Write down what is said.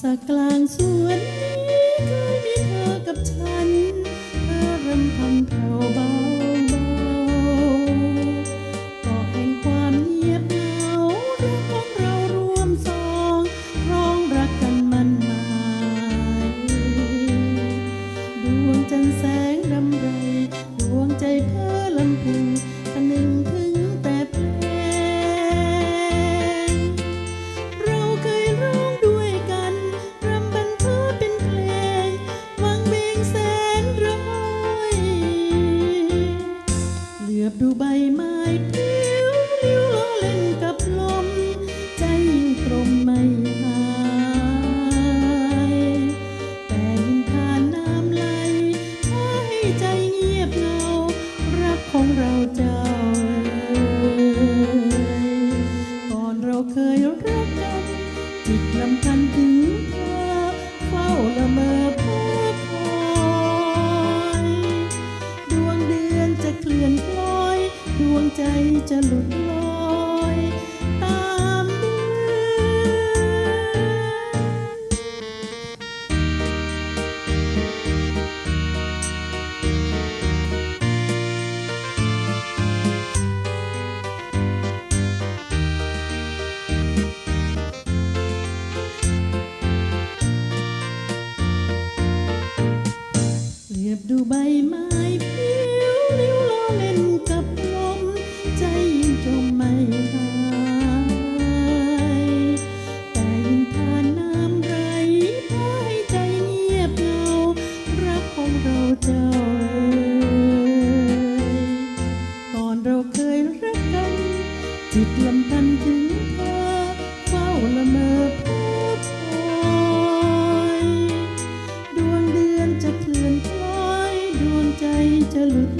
สักกลางสวน ไม้พลิ้วลิ้วล้อเล่นกับลม ใจยิ่งตรมไม่หาย แต่ยิ่งผ่านน้ำไหลพาให้ใจเงียบเหงารักของเราเจ้าเอ๋ยก่อนเราเคยรักกันจิตลำพันถึงเธอเฝ้าละเมอ ใจจะหลุดลอยตามเดือนเหลือบดูใบไม้พลิ้วลิ้วล้อเล่นกับลม ใจยังจมไม่หายแต่ยิ่งทาน้ำไรหายใจเงียบเงารักของเราเจ้อนเราเคยรักกัน จิตลำพันถึงเธอเฝ้าละเมอเพ้อพอยดวงเดือนจะเคลื่อนลอยดวงใจจะหลุด